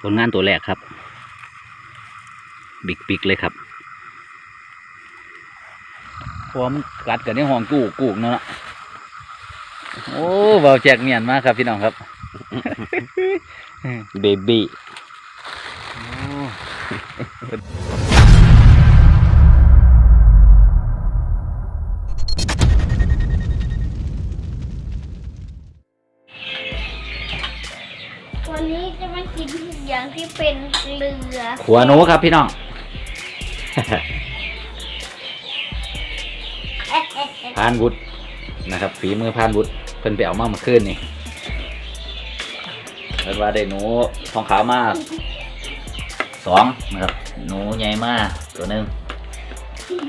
ผลงานตัวแรกครับ บิ๊กปิกเลยครับพร้อมกัดกันในห้องกู้กูกเนาะโอ้เบาแจกเมียนมากครับพี่น้องครับเบบี้ อย่างที่เป็นเรือขัวหนูครับพี่น้อง พานบุตรนะครับฝีมือพานบุตรเพิ่นไปเอามาเมื่อคืนนี่เพิ่นว่าได้หนูทองขาวมาสองนะครับหนูใหญ่มากตัวหนึ่ง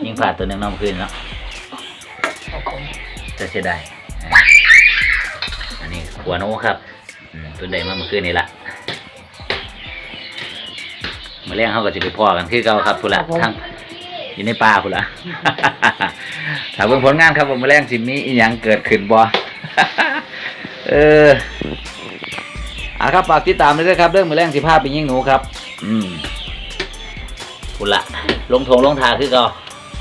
ยิงผ่าดตัวหนึ่งเน้องคืนเนาะจะเสียดายอ่าอันนี้ขัวหนูครับอืมเพิ่นได้มาเมื่อคืนนี่ละ มาเลี้ยงเขาก็จะไปพ่อกันคือเก่าครับพุ่นละทั้งอยู่ในป่าพุ่นละถามเบิ่งผลงานครับผมมาแรงสิมีอีหยังเกิดขึ้นบ่เอออะครับฝากติดตามด้วยครับเรื่องมือแรงสิภาพเป็นยิ่งหนูครับ อืมพุ่นละลงทงลงทาคือเก็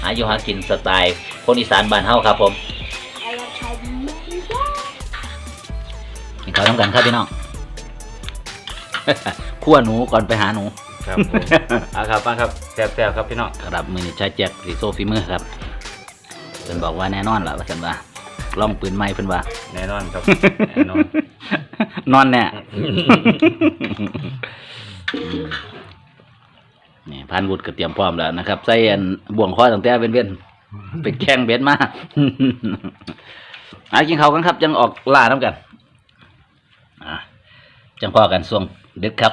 หาอยู่หากินสไตล์คนอีสานบ้านเฮาครับผมอะไรใครไม่ได้กินข้าวน้ำกันครับพี่น้องคั่วหนูก่อนไปหาหนู ครับผมเอาครับมาครับแซ่บๆครับพี่น้องครับมือนี้ใช้แจ็คสีโซฟีมือครับเพิ่นบอกว่าแน่นอนล่ะว่าซั่นว่าล่องปืนไม้เพิ่นว่า แน่นอนครับแน่นอน นอนแน่นี่พันวุฒิก็เตรียมพร้อมแล้วนะครับ ใส่อันบ่วงคอตั้งแต่เว้นๆเป็นแข้งเบ็ดมาอากินเขาวกันครับ ยังออกล่าน้ำกัน อะจังพ่อกันส่วงดึกครับ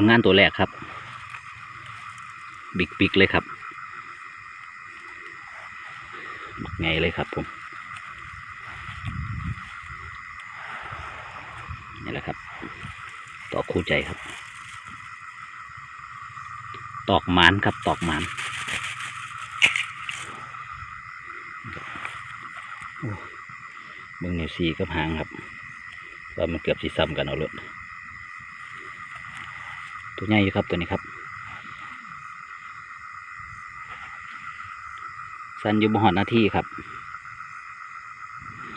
ลงานตัวแรกครับ บิ๊กปิกเลยครับบักไงเลยครับผมนี่แหละครับ ตอกคู่ใจครับ ตอกหมานครับ ตอกหมานโอ้เบิ่งนิ้วซีกับหางครับว่ามันเกือบสีซ้ำกันเอาเลย ตัวใหญ่อยู่ครับตัวนี้ครับ สันอยู่บนหอดหน้าที่ครับ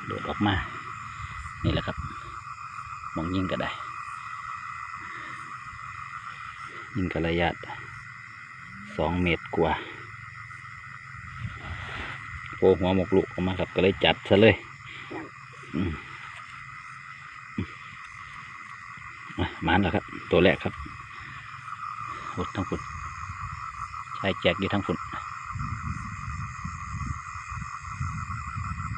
โดดออกมา นี่แหละครับ มองยิงก็ได้ ยิงกระยะสองเมตรกว่าโผล่หัวหมกลุกออกมาครับ ก็เลยจัดซะเลยมอืมอะมันแล้วครับ ตัวแรกครับ ฝุ่นทั้งฝุ่นชายแจกดีทั้งฝุ่น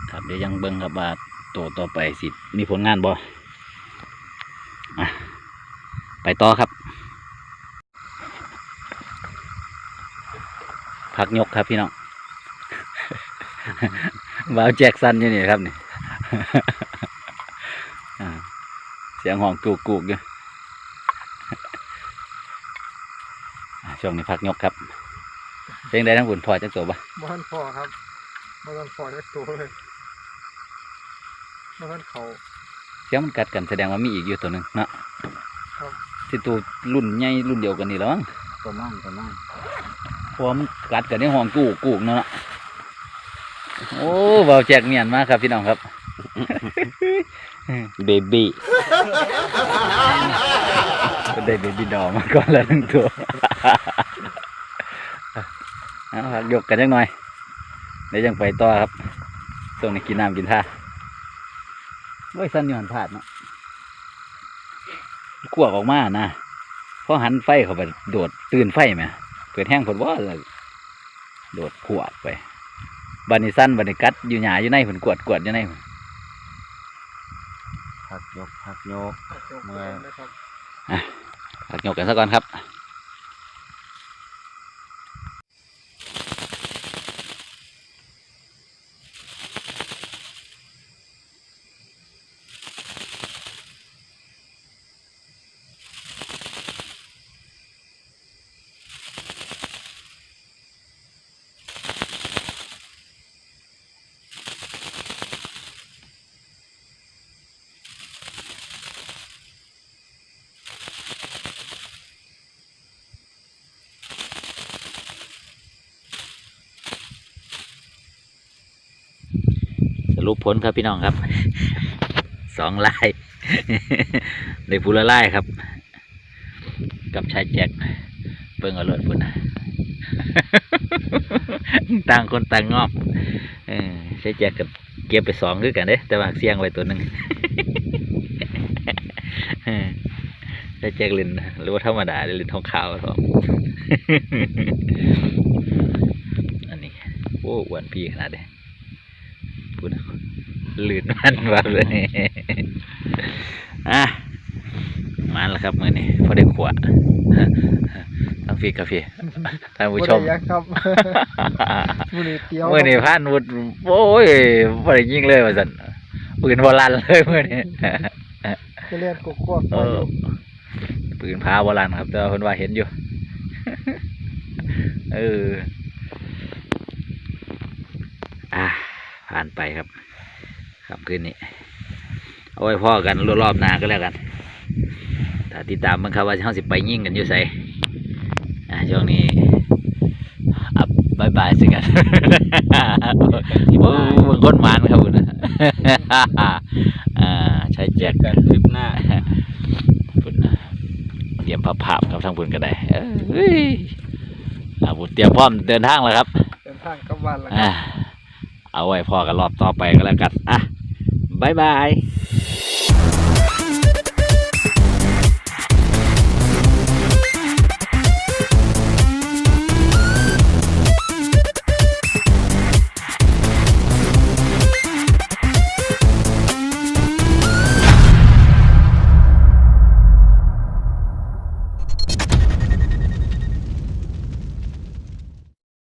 ครับเดี๋ยวยังเบิ้งกับบาตัวต่อไปสิ มีผลงานบ่ไปต่อครับ ผักยกครับพี่น้องว้าวแจ็คสันอยู่นี่ครับนี่เสียงห้องกูกๆอยู่ ช่วงนี้พักยกครับเพลงได้ทั้งบุญพอจังตัวปะบ้านพ่อครับบ้านพ่อได้ตัวเลยบ้านเขาเสียงมันกัดกันแสดงว่ามีอีกอยู่ตัวหนึ่งเนาะครับที่ตัวรุ่นใหญ่รุ่นเดียวกันนี่แล้วมั้งประมาณประมาณเพราะว่ามันกัดกันในห้องกูกกูกเนาะโอ้บ่าวแจ็คเมียนมากครับพี่น้องครับเบบี้ ได้เบบี้ดอมาก่อนแล้วหนึ่งตัวเอาครับยกกันจังหน่อยเดี๋ยวยังไปต่อครับส่งในกินน้ำกินท่าไว้ยสันยอนพลาดเนาะกวกออกมานะพอหันไฟเข้าไปโดดตื่นไฟไหมเปิดแห้งผลว่าเลยโดดขวกไปบันนี้สั้นบันนี้กัดอยู่หยาอยู่ในผลกวดกวดอยู่ในพุ่นพักยกพักยกเมื่อ ยนะครับพักยกกันซะก่อนครับ รุปผลครับพี่น้องครับสองลายได้ผู้ละลายครับ กับชายแจ็คเบิ่งอาเลิศพุ่นนะต่างคนต่างงอบชายแจ็คกับเก็บไปสองคือกันเด้แต่ว่าเสียงไว้ตัวหนึ่งชายแจ็คล่นหรือว่าธรรมดาล่นทองขาวทองอันนี้โอ้อ้วนพี่ขนาดเด้ พูดนะลื่นมันมาเลยอะมาแล้วครับมือนี้พอได้ขวดทั้งฟีกาแฟท่านผู้ชมบ่ได้ยักครับมือนี้เตี้ยวมือนี้พานวุดโอ้ยพอได้ยิงเลยว่าสันปืนบอลันเลยมือนี้จะเรียนกกวกเออปืนพาบอลันครับแต่ว่าคนว่าเห็นอยู่เอออะ ผ่านไปครับครับคืนนี้ เอาไว้พ่อกันรอบๆหน้าก็แล้วกันถ้าติดตามมันครับว่าเขาสิไปยิ่งกันอยู่ใส่อะช่วงนี้อัพบายบายสิกันโอ้เบิ่งคนหมานครับคุณนะอ่าใช้แจ็คกันคลิปหน้าพุ่นน่ะเตรียมภาพภาพครับทั้งพุ่นก็ได้เอ้ยอาบุญเตรียมพร้อมเดินทางแล้วครับ เดินทางกลับบ้านแล้วอ่า เอาไว้พอกันรอบต่อไปก็แล้วกัน อะบายบาย